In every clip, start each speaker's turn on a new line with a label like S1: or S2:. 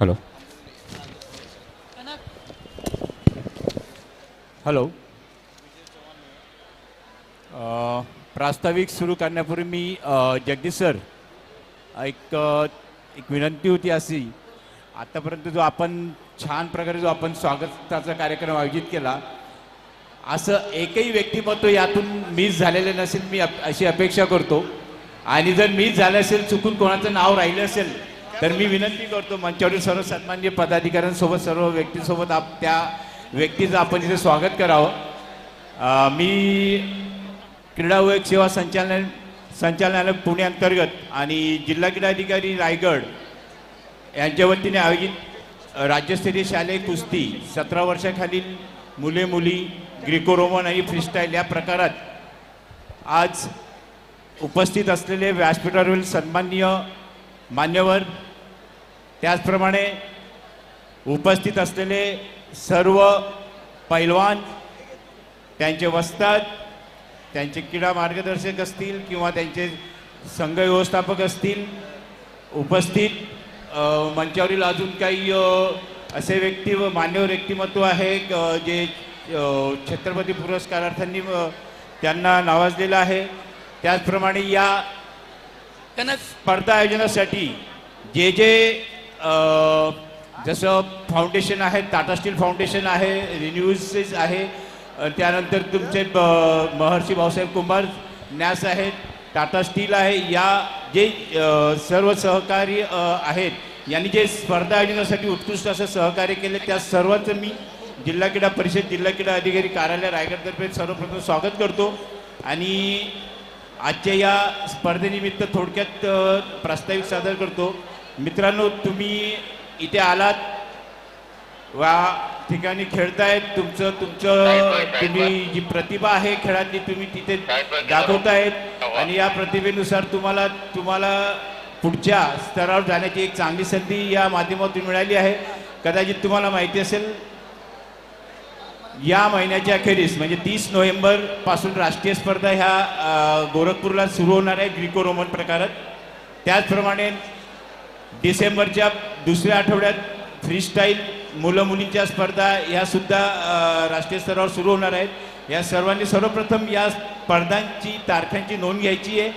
S1: Hello hello uh, प्रास्ताविक सुरू करण्यापूर्वी मी uh, जगदीश सर एक uh, एक विनंती होती अशी. आतापर्यंत जो आपण छान प्रकारे जो आपण स्वागताचा कार्यक्रम आयोजित केला असं एकही व्यक्तिमत्व यातून मिस झालेलं नसेल मी अप- अशी अपेक्षा करतो. आणि जर मिस झालं असेल चुकून कोणाचं नाव राहिलं असेल तर मी विनंती करतो मंचावरील सर्व सन्मान्य पदाधिकाऱ्यांसोबत सर्व व्यक्तींसोबत आप त्या व्यक्तीचं आपण इथे स्वागत करावं. मी क्रीडा व सेवा संचालन संचालनालय पुणे अंतर्गत आणि जिल्हा क्रीडाधिकारी रायगड यांच्या वतीने आयोजित राज्यस्तरीय शालेय कुस्ती सतरा वर्षाखालील मुले मुली ग्रिको रोमन आणि फ्रीस्टाईल या प्रकारात आज उपस्थित असलेले व्यासपीठावरील सन्माननीय मान्यवर त्याचप्रमाणे उपस्थित असलेले सर्व पैलवान त्यांचे वस्ताद त्यांचे क्रीडा मार्गदर्शक असतील किंवा त्यांचे संघ व्यवस्थापक असतील उपस्थित मंचावरील अजून काही असे व्यक्ती व मान्यवर व्यक्तिमत्व आहे जे छत्रपती पुरस्कारार्थांनी त्यांना नावाजलेलं आहे. त्याचप्रमाणे या स्पर्धा आयोजनासाठी जे जे जसं फाउंडेशन आहे टाटा स्टील फाउंडेशन आहे रिन्यूजेस आहे त्यानंतर तुमचे ब- महर्षी भाऊसाहेब कुंभार न्यास आहेत टाटा स्टील आहे या जे सर्व सहकारी आहेत यांनी जे स्पर्धा आयोजनासाठी उत्कृष्ट असं सहकार्य केले त्या सर्वांचं मी जिल्हा क्रीडा परिषद जिल्हा क्रीडा अधिकारी कार्यालय रायगडतर्फे सर्वप्रथम स्वागत करतो. आणि आजच्या या स्पर्धेनिमित्त थोडक्यात प्रास्ताविक सादर करतो. मित्रांनो तुम्ही इथे आलात. वा ठिकाणी खेळतायत. तुमचं तुमचं तुम्ही जी प्रतिभा आहे खेळातली तुम्ही तिथे दाखवतायत. आणि या प्रतिभेनुसार तुम्हाला तुम्हाला पुढच्या स्तरावर जाण्याची एक चांगली संधी या माध्यमातून मिळाली आहे. कदाचित तुम्हाला माहिती असेल या महिन्याच्या अखेरीस म्हणजे तीस नोव्हेंबरपासून राष्ट्रीय स्पर्धा ह्या गोरखपूरला सुरू होणार आहे ग्रिको रोमन प्रकारात. त्याचप्रमाणे डिसेंबरच्या दुसऱ्या आठवड्यात फ्रीस्टाईल मुलं मुलींच्या स्पर्धा यासुद्धा सुद्धा राष्ट्रीय स्तरावर सुरू होणार आहेत. या सर्वांनी सर्वप्रथम या स्पर्धांची तारखांची नोंद घ्यायची आहे.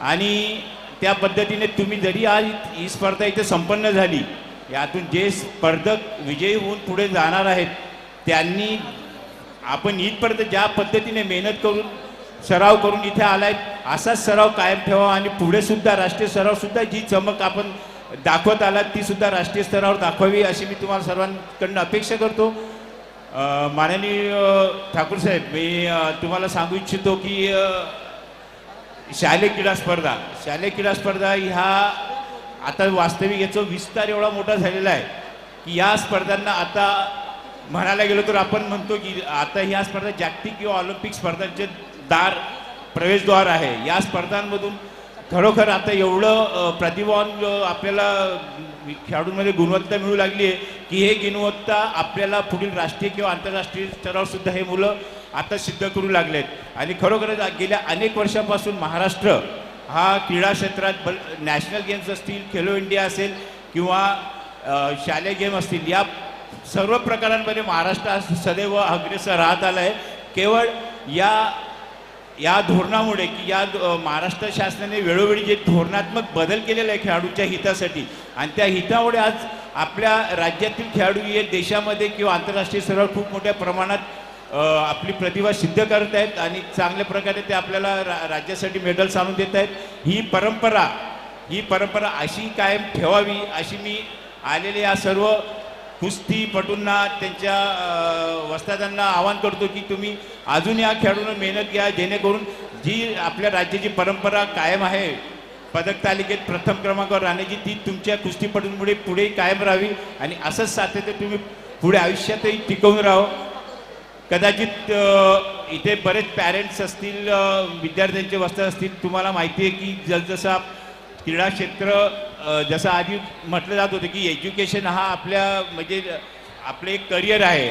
S1: आणि त्या पद्धतीने तुम्ही जरी आज ही स्पर्धा इथे संपन्न झाली यातून जे स्पर्धक विजयी होऊन पुढे जाणार आहेत त्यांनी आपण इथपर्यंत ज्या पद्धतीने मेहनत करून सराव करून इथे आलाय असाच सराव कायम ठेवा आणि पुढे सुद्धा राष्ट्रीय सरावसुद्धा जी चमक आपण दाखवत आलात ती सुद्धा राष्ट्रीय स्तरावर दाखवावी अशी मी तुम्हाला सर्वांकडनं अपेक्षा करतो. माननीय ठाकूर साहेब मी तुम्हाला सांगू इच्छितो की शालेय क्रीडा स्पर्धा शालेय क्रीडा स्पर्धा ह्या आता वास्तविक याचा विस्तार एवढा मोठा झालेला आहे की या स्पर्धांना आता म्हणायला गेलो तर आपण म्हणतो की आता ह्या स्पर्धा जागतिक किंवा ऑलिम्पिक स्पर्धांचे दार प्रवेशद्वार आहे. या स्पर्धांमधून खरोखर आता एवढं प्रतिभावान आपल्याला खेळाडूंमध्ये गुणवत्ता मिळू लागली आहे की हे गुणवत्ता आपल्याला पुढील राष्ट्रीय किंवा आंतरराष्ट्रीय स्तरावर सुद्धा हे मुलं आता सिद्ध करू लागले आहेत आणि खरोखरच गेल्या अनेक वर्षापासून महाराष्ट्र हा क्रीडा क्षेत्रात बल नॅशनल गेम्स असतील खेलो इंडिया असेल किंवा शालेय गेम असतील या सर्व प्रकारांमध्ये महाराष्ट्र सदैव अग्रेसर राहत आला आहे केवळ या या धोरणामुळे की या महाराष्ट्र शासनाने वेळोवेळी जे धोरणात्मक बदल केलेला आहे खेळाडूच्या हितासाठी आणि त्या हितामुळे आज आपल्या राज्यातील खेळाडू हे देशामध्ये किंवा आंतरराष्ट्रीय स्तरावर खूप मोठ्या प्रमाणात आपली प्रतिभा सिद्ध करत आहेत आणि चांगल्या प्रकारे ते आपल्याला रा राज्यासाठी मेडल्स आणून देत आहेत. ही परंपरा ही परंपरा अशी कायम ठेवावी अशी मी आलेले या सर्व कुस्तीपटूंना त्यांच्या अ, वस्तादांना आवाहन करतो की तुम्ही अजून या खेळाडूंना मेहनत घ्या जेणेकरून जी आपल्या राज्याची परंपरा कायम आहे पदक तालिकेत प्रथम क्रमांकावर राहण्याची ती तुमच्या कुस्तीपटूंमुळे पुढे कायम राहावी आणि असंच सातत्य तुम्ही पुढे आयुष्यातही टिकवून राहो. कदाचित इथे बरेच पॅरेंट्स असतील विद्यार्थ्यांचे वस्त्र असतील तुम्हाला माहिती आहे की जसजसा क्रीडा क्षेत्र जसं आधी म्हटलं जात होतं की एज्युकेशन हा आपल्या म्हणजे आपलं एक करिअर आहे.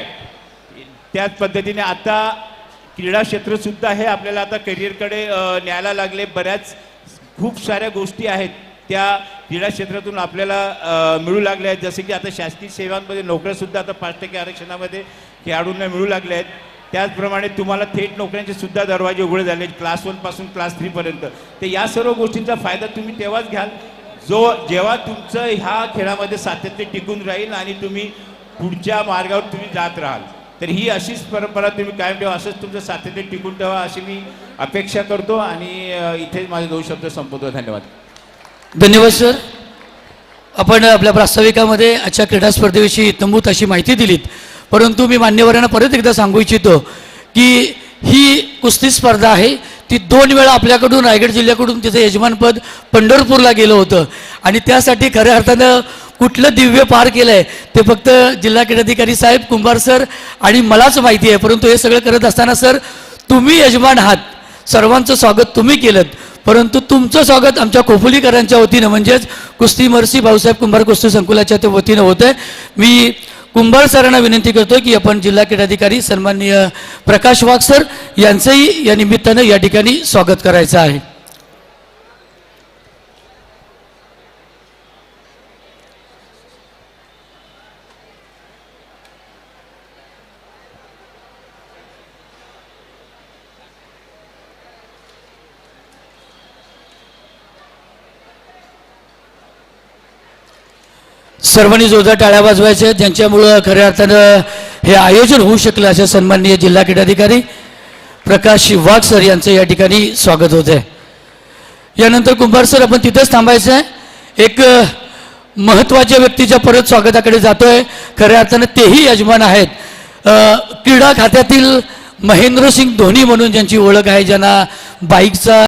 S1: त्याच पद्धतीने आता क्रीडा क्षेत्रसुद्धा हे आपल्याला आता करिअरकडे न्यायला लागले. बऱ्याच खूप साऱ्या गोष्टी आहेत त्या क्रीडा क्षेत्रातून आपल्याला मिळू लागल्या आहेत. जसे की आता शासकीय सेवांमध्ये नोकऱ्यासुद्धा आता पाच टक्के आरक्षणामध्ये खेळाडूंना मिळू लागल्या आहेत. त्याचप्रमाणे तुम्हाला थेट नोकऱ्यांचे सुद्धा दरवाजे उघडे झाले आहेत. क्लास वनपासून क्लास थ्रीपर्यंत तर या सर्व गोष्टींचा फायदा तुम्ही तेव्हाच घ्याल जो जेव्हा तुमचं ह्या खेळामध्ये सातत्य टिकून राहील आणि तुम्ही पुढच्या मार्गावर तुम्ही जात राहाल तर ही अशीच परंपरा तुम्ही कायम ठेवा असंच तुमचं सातत्य टिकून ठेवा अशी मी अपेक्षा करतो आणि इथेच इथे माझे दोन शब्द संपवतो. धन्यवाद.
S2: धन्यवाद सर. आपण आपल्या प्रास्ताविकामध्ये आजच्या क्रीडा स्पर्धेविषयी तंबूत अशी माहिती दिलीत परंतु मी मान्यवरांना परत एकदा सांगू इच्छितो की ही कुस्ती स्पर्धा आहे ती दोन वेळा आपल्याकडून रायगड जिल्ह्याकडून तिचं यजमानपद पंढरपूरला गेलं होतं. आणि त्यासाठी खऱ्या अर्थानं कुठलं दिव्य पार केलं आहे ते फक्त जिल्हा क्रीडाधिकारी साहेब कुंभार सर आणि मलाच माहिती आहे. परंतु हे सगळं करत असताना सर तुम्ही यजमान आहात. सर्वांचं स्वागत तुम्ही केलं परंतु तुमचं स्वागत आमच्या खोपोलीकरांच्या वतीनं म्हणजेच कुस्ती मर्सी भाऊसाहेब कुंभार कुस्ती संकुलाच्या वतीनं होतं मी कुंभार सरांना विनंती करतो की आपण जिल्हा क्रीडाधिकारी सन्माननीय प्रकाश वाघ सर यांचंही या निमित्तानं या ठिकाणी स्वागत करायचं आहे. सर्वांनी जोरदार टाळ्या वाजवायच्या ज्यांच्यामुळं खऱ्या अर्थानं हे आयोजन होऊ शकलं असे सन्माननीय जिल्हा क्रीडाधिकारी प्रकाश वाघ सर यांचं या ठिकाणी स्वागत होत आहे. यानंतर कुंभार सर आपण तिथंच थांबायचं आहे. एक महत्त्वाच्या व्यक्तीच्या परत स्वागताकडे जातोय. खऱ्या अर्थानं तेही यजमान आहेत. क्रीडा खात्यातील महेंद्रसिंग धोनी म्हणून ज्यांची ओळख आहे ज्यांना बाईकचा